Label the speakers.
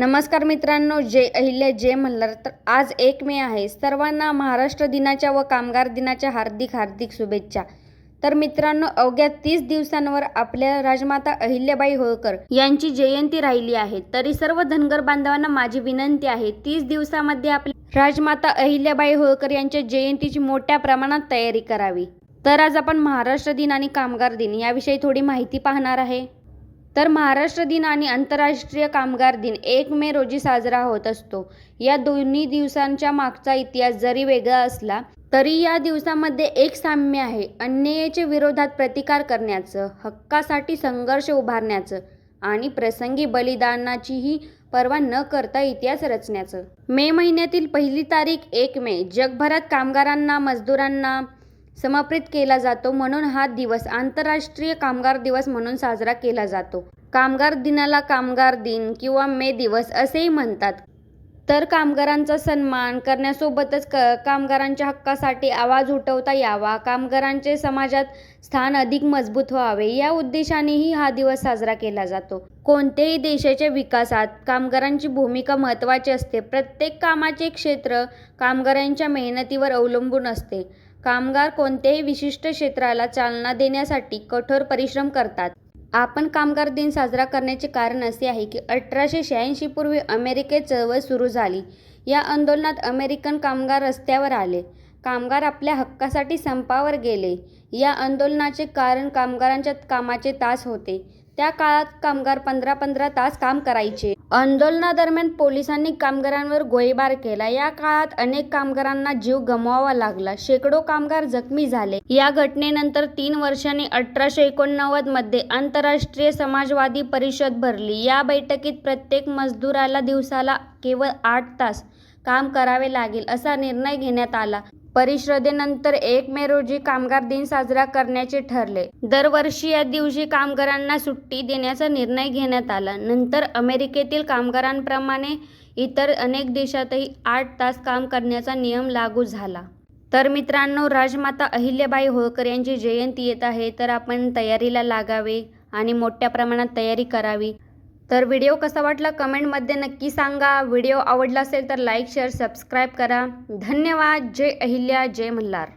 Speaker 1: नमस्कार मित्रांनो जय अहिल्या जय मल्हार. तर आज एक मे आहे. सर्वांना महाराष्ट्र दिनाच्या व कामगार दिनाच्या हार्दिक हार्दिक शुभेच्छा. तर मित्रांनो अवघ्या तीस दिवसांवर आपल्या राजमाता अहिल्याबाई होळकर यांची जयंती राहिली आहे. तरी सर्व धनगर बांधवांना माझी विनंती आहे तीस दिवसामध्ये आपल्या राजमाता अहिल्याबाई होळकर यांच्या जयंतीची मोठ्या प्रमाणात तयारी करावी. तर आज आपण महाराष्ट्र दिन आणि कामगार दिन याविषयी थोडी माहिती पाहणार आहे. तर महाराष्ट्र दिन आणि आंतरराष्ट्रीय कामगार दिन एक मे रोजी साजरा होत असतो. या दोन्ही दिवसांच्या मागचा इतिहास जरी वेगळा असला तरी या दिवसामध्ये एक साम्य आहे अन्यायाच्या विरोधात प्रतिकार करण्याचं हक्कासाठी संघर्ष उभारण्याचं आणि प्रसंगी बलिदानाचीही पर्वा न करता इतिहास रचण्याचं. मे महिन्यातील पहिली तारीख एक मे जगभरात कामगारांना मजदूरांना समर्पित केला जातो म्हणून हा दिवस आंतरराष्ट्रीय कामगार दिवस म्हणून साजरा केला जातो. कामगार दिनाला कामगार दिन किंवा मे दिवस असेही म्हणतात. तर कामगारांचा सन्मान करण्यासोबतच क कामगारांच्या हक्कासाठी आवाज उठवता यावा कामगारांचे समाजात स्थान अधिक मजबूत व्हावे या उद्देशानेही हा दिवस साजरा केला जातो. कोणत्याही देशाच्या विकासात कामगारांची भूमिका महत्त्वाची असते. प्रत्येक कामाचे क्षेत्र कामगारांच्या मेहनतीवर अवलंबून असते. कामगार कोणत्याही विशिष्ट क्षेत्राला चालना देण्यासाठी कठोर परिश्रम करतात. आपण कामगार दिन साजरा करण्याचे कारण असे आहे की अठराशे शहाऐंशी पूर्वी अमेरिकेत चळवळ सुरू झाली. या आंदोलनात अमेरिकन कामगार रस्त्यावर आले. कामगार आपल्या हक्कासाठी संपावर गेले. या आंदोलनाचे कारण कामगारांच्या कामाचे तास होते. त्या काळात कामगार पंधरा पंधरा तास काम करायचे. आंदोलनादरम्यान पोलिसांनी कामगारांवर गोळीबार केला. या काळात अनेक कामगारांना जीव गमवावा लागला. शेकडो कामगार जखमी झाले. या घटनेनंतर तीन वर्षांनी अठराशे एकोणनव्वदमध्ये आंतरराष्ट्रीय समाजवादी परिषद भरली. या बैठकीत प्रत्येक मजदुराला दिवसाला केवळ आठ तास काम करावे लागेल असा निर्णय घेण्यात आला. परिषदेनंतर एक मे रोजी कामगार दिन साजरा करण्याचे ठरले. दरवर्षी या दिवशी कामगारांना सुट्टी देण्याचा निर्णय घेण्यात आला. नंतर अमेरिकेतील कामगारांप्रमाणे इतर अनेक देशातही आठ तास काम करण्याचा नियम लागू झाला. तर मित्रांनो राजमाता अहिल्याबाई होळकर यांची जयंती येत आहे. तर आपण तयारीला लागावे आणि मोठ्या प्रमाणात तयारी करावी. तर व्हिडिओ कसा वाटला कमेंटमध्ये नक्की सांगा. व्हिडिओ आवडला असेल तर लाईक शेअर सबस्क्राईब करा. धन्यवाद. जय अहिल्या जय मल्हार.